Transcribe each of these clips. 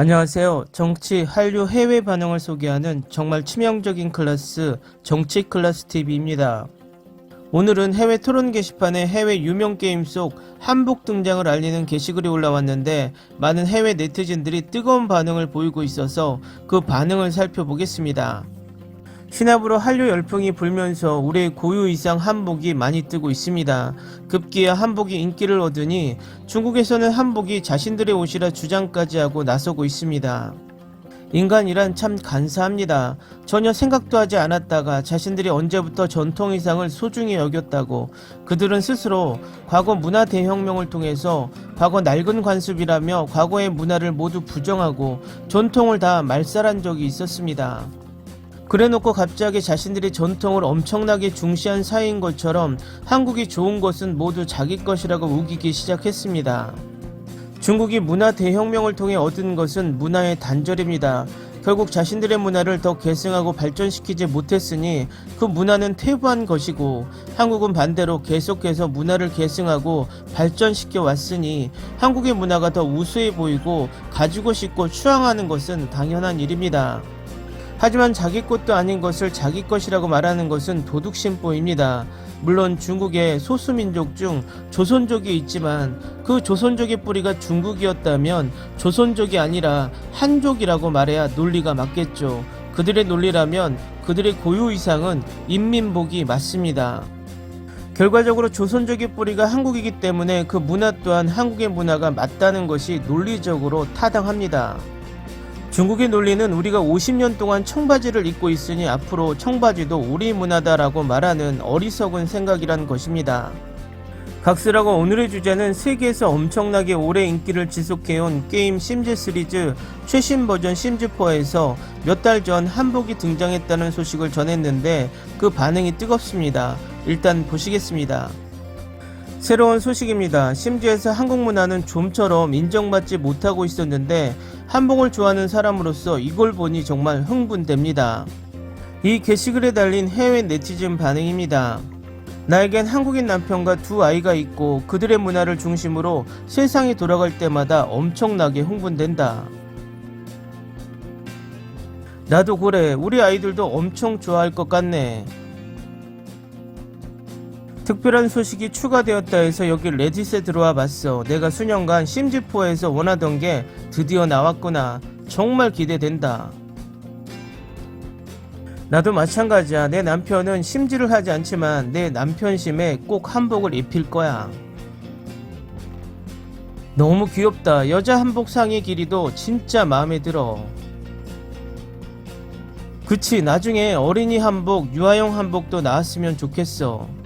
안녕하세요. 정치, 한류, 해외 반응을 소개하는 정말 치명적인 클래스, 정치 클래스 TV입니다. 오늘은 해외 토론 게시판에 해외 유명 게임 속 한복 등장을 알리는 게시글이 올라왔는데 많은 해외 네티즌들이 뜨거운 반응을 보이고 있어서 그 반응을 살펴보겠습니다. 신압으로 한류 열풍이 불면서 우리의 고유 의상 한복이 많이 뜨고 있습니다. 급기야 한복이 인기를 얻으니 중국에서는 한복이 자신들의 옷이라 주장까지 하고 나서고 있습니다. 인간이란 참 간사합니다. 전혀 생각도 하지 않았다가 자신들이 언제부터 전통 의상을 소중히 여겼다고 그들은 스스로 과거 문화 대혁명을 통해서 과거 낡은 관습이라며 과거의 문화를 모두 부정하고 전통을 다 말살한 적이 있었습니다. 그래놓고 갑자기 자신들이 전통을 엄청나게 중시한 사이인 것처럼 한국이 좋은 것은 모두 자기 것이라고 우기기 시작했습니다. 중국이 문화 대혁명을 통해 얻은 것은 문화의 단절입니다. 결국 자신들의 문화를 더 계승하고 발전시키지 못했으니 그 문화는 퇴보한 것이고 한국은 반대로 계속해서 문화를 계승하고 발전시켜 왔으니 한국의 문화가 더 우수해 보이고 가지고 싶고 추앙하는 것은 당연한 일입니다. 하지만 자기 것도 아닌 것을 자기 것이라고 말하는 것은 도둑심보입니다. 물론 중국의 소수민족 중 조선족이 있지만 그 조선족의 뿌리가 중국이었다면 조선족이 아니라 한족이라고 말해야 논리가 맞겠죠. 그들의 논리라면 그들의 고유 이상은 인민복이 맞습니다. 결과적으로 조선족의 뿌리가 한국이기 때문에 그 문화 또한 한국의 문화가 맞다는 것이 논리적으로 타당합니다. 중국의 논리는 우리가 50년 동안 청바지를 입고 있으니 앞으로 청바지도 우리 문화다라고 말하는 어리석은 생각이란 것입니다. 각스라고 오늘의 주제는 세계에서 엄청나게 오래 인기를 지속해온 게임 심즈 시리즈 최신 버전 심즈4에서 몇 달 전 한복이 등장했다는 소식을 전했는데 그 반응이 뜨겁습니다. 일단 보시겠습니다. 새로운 소식입니다. 심지어서 한국 문화는 좀처럼 인정받지 못하고 있었는데 한복을 좋아하는 사람으로서 이걸 보니 정말 흥분됩니다. 이 게시글에 달린 해외 네티즌 반응입니다. 나에겐 한국인 남편과 두 아이가 있고 그들의 문화를 중심으로 세상이 돌아갈 때마다 엄청나게 흥분된다. 나도 그래. 우리 아이들도 엄청 좋아할 것 같네. 특별한 소식이 추가되었다 해서 여기 레딧에 들어와 봤어. 내가 수년간 심지포에서 원하던 게 드디어 나왔구나. 정말 기대된다. 나도 마찬가지야. 내 남편은 심지를 하지 않지만 내 남편 심에 꼭 한복을 입힐 거야. 너무 귀엽다. 여자 한복 상의 길이도 진짜 마음에 들어. 그치, 나중에 어린이 한복, 유아용 한복도 나왔으면 좋겠어.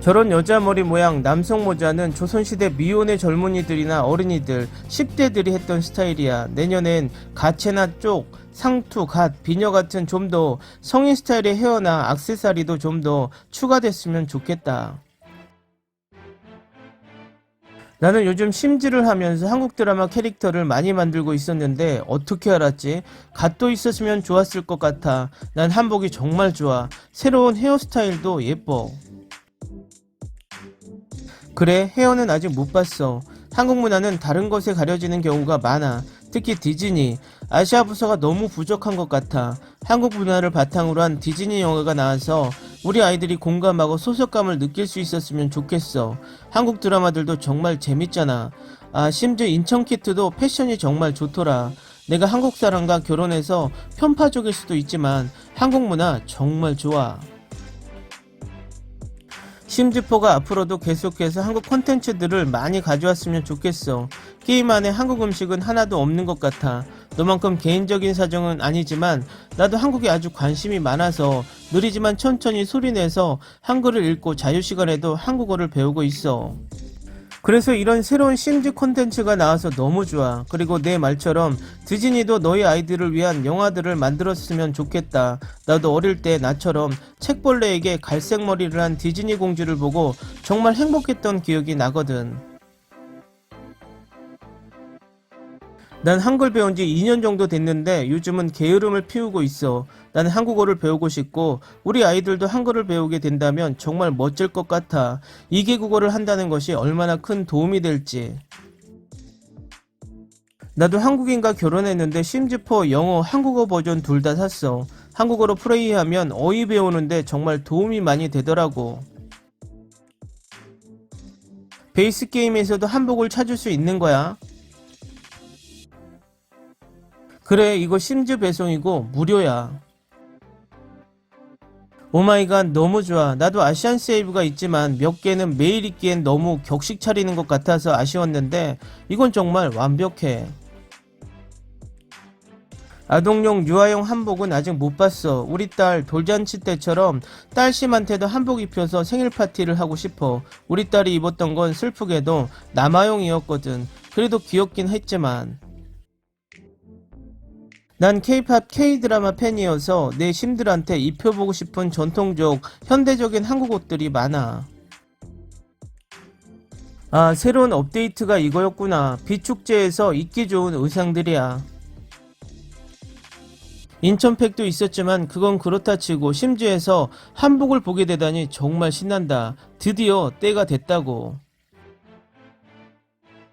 저런 여자 머리 모양 남성 모자는 조선시대 미혼의 젊은이들이나 어린이들 10대들이 했던 스타일이야. 내년엔 가채나 쪽, 상투, 갓, 비녀 같은 좀 더 성인 스타일의 헤어나 악세사리도 좀 더 추가됐으면 좋겠다. 나는 요즘 심지를 하면서 한국 드라마 캐릭터를 많이 만들고 있었는데 어떻게 알았지? 갓도 있었으면 좋았을 것 같아. 난 한복이 정말 좋아. 새로운 헤어스타일도 예뻐. 그래, 헤어는 아직 못 봤어. 한국 문화는 다른 것에 가려지는 경우가 많아. 특히 디즈니. 아시아 부서가 너무 부족한 것 같아. 한국 문화를 바탕으로 한 디즈니 영화가 나와서 우리 아이들이 공감하고 소속감을 느낄 수 있었으면 좋겠어. 한국 드라마들도 정말 재밌잖아. 아, 심지어 인천 키트도 패션이 정말 좋더라. 내가 한국 사람과 결혼해서 편파적일 수도 있지만 한국 문화 정말 좋아. 심지포가 앞으로도 계속해서 한국 콘텐츠들을 많이 가져왔으면 좋겠어. 게임 안에 한국 음식은 하나도 없는 것 같아. 너만큼 개인적인 사정은 아니지만 나도 한국에 아주 관심이 많아서 느리지만 천천히 소리내서 한글을 읽고 자유시간에도 한국어를 배우고 있어. 그래서 이런 새로운 심지 콘텐츠가 나와서 너무 좋아. 그리고 내 말처럼 디즈니도 너희 아이들을 위한 영화들을 만들었으면 좋겠다. 나도 어릴 때 나처럼 책벌레에게 갈색 머리를 한 디즈니 공주를 보고 정말 행복했던 기억이 나거든. 난 한글 배운 지 2년 정도 됐는데 요즘은 게으름을 피우고 있어. 나는 한국어를 배우고 싶고 우리 아이들도 한글을 배우게 된다면 정말 멋질 것 같아. 이개 국어를 한다는 것이 얼마나 큰 도움이 될지. 나도 한국인과 결혼했는데 심지어 영어, 한국어 버전 둘 다 샀어. 한국어로 플레이하면 어휘 배우는데 정말 도움이 많이 되더라고. 베이스 게임에서도 한복을 찾을 수 있는 거야. 그래, 이거 심즈 배송이고 무료야. 오마이갓 너무 좋아. 나도 아시안 세이브가 있지만 몇 개는 매일 있기엔 너무 격식 차리는 것 같아서 아쉬웠는데 이건 정말 완벽해. 아동용 유아용 한복은 아직 못 봤어. 우리 딸 돌잔치 때처럼 딸심한테도 한복 입혀서 생일 파티를 하고 싶어. 우리 딸이 입었던 건 슬프게도 남아용이었거든. 그래도 귀엽긴 했지만. 난 케이팝 K드라마 팬이어서 내 심들한테 입혀보고 싶은 전통적 현대적인 한국 옷들이 많아. 아, 새로운 업데이트가 이거였구나. 비축제에서 입기 좋은 의상들이야. 인천팩도 있었지만 그건 그렇다 치고 심지에서 한복을 보게 되다니 정말 신난다. 드디어 때가 됐다고.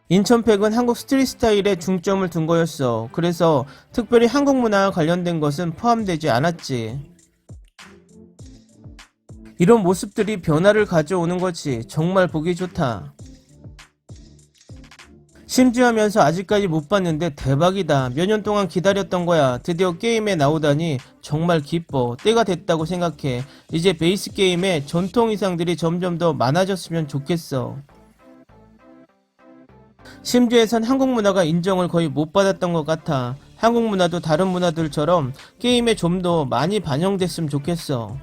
인천팩은 한국 스트릿 스타일에 중점을 둔 거였어. 그래서 특별히 한국 문화와 관련된 것은 포함되지 않았지. 이런 모습들이 변화를 가져오는 거지. 정말 보기 좋다. 심지하면서 아직까지 못 봤는데 대박이다. 몇 년 동안 기다렸던 거야. 드디어 게임에 나오다니 정말 기뻐. 때가 됐다고 생각해. 이제 베이스 게임에 전통 의상들이 점점 더 많아졌으면 좋겠어. 심지에선 한국 문화가 인정을 거의 못 받았던 것 같아. 한국 문화도 다른 문화들처럼 게임에 좀 더 많이 반영됐으면 좋겠어.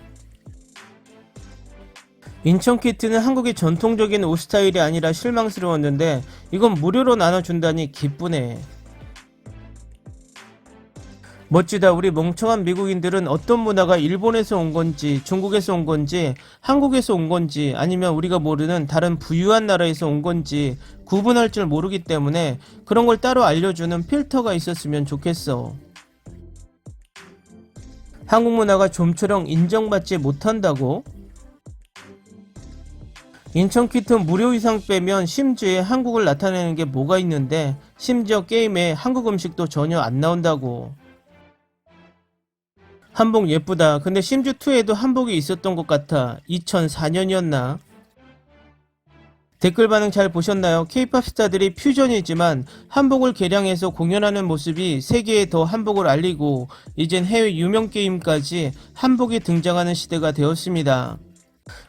인천 키트는 한국의 전통적인 옷 스타일이 아니라 실망스러웠는데 이건 무료로 나눠준다니 기쁘네. 멋지다. 우리 멍청한 미국인들은 어떤 문화가 일본에서 온 건지, 중국에서 온 건지, 한국에서 온 건지, 아니면 우리가 모르는 다른 부유한 나라에서 온 건지 구분할 줄 모르기 때문에 그런 걸 따로 알려주는 필터가 있었으면 좋겠어. 한국 문화가 좀처럼 인정받지 못한다고? 인천 키트 무료 이상 빼면 심지에 한국을 나타내는 게 뭐가 있는데 심지어 게임에 한국 음식도 전혀 안 나온다고. 한복 예쁘다. 근데 심즈2에도 한복이 있었던 것 같아. 2004년이었나? 댓글 반응 잘 보셨나요? 케이팝 스타들이 퓨전이지만 한복을 개량해서 공연하는 모습이 세계에 더 한복을 알리고 이젠 해외 유명 게임까지 한복이 등장하는 시대가 되었습니다.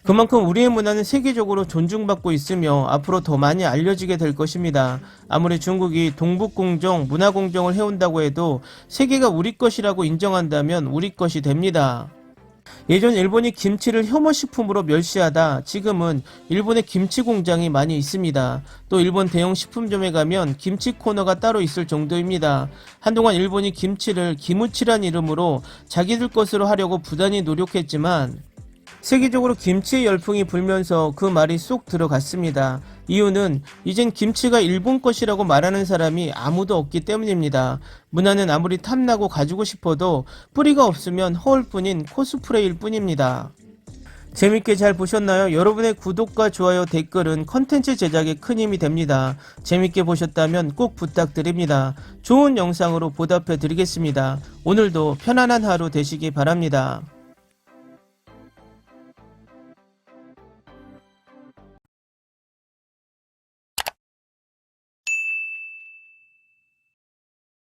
그만큼 우리의 문화는 세계적으로 존중받고 있으며 앞으로 더 많이 알려지게 될 것입니다. 아무리 중국이 동북공정, 문화공정을 해온다고 해도 세계가 우리 것이라고 인정한다면 우리 것이 됩니다. 예전 일본이 김치를 혐오식품으로 멸시하다 지금은 일본의 김치 공장이 많이 있습니다. 또 일본 대형 식품점에 가면 김치 코너가 따로 있을 정도입니다. 한동안 일본이 김치를 기무치란 이름으로 자기들 것으로 하려고 부단히 노력했지만 세계적으로 김치의 열풍이 불면서 그 말이 쏙 들어갔습니다. 이유는 이젠 김치가 일본 것이라고 말하는 사람이 아무도 없기 때문입니다. 문화는 아무리 탐나고 가지고 싶어도 뿌리가 없으면 허울 뿐인 코스프레일 뿐입니다. 재밌게 잘 보셨나요? 여러분의 구독과 좋아요, 댓글은 컨텐츠 제작에 큰 힘이 됩니다. 재밌게 보셨다면 꼭 부탁드립니다. 좋은 영상으로 보답해 드리겠습니다. 오늘도 편안한 하루 되시기 바랍니다.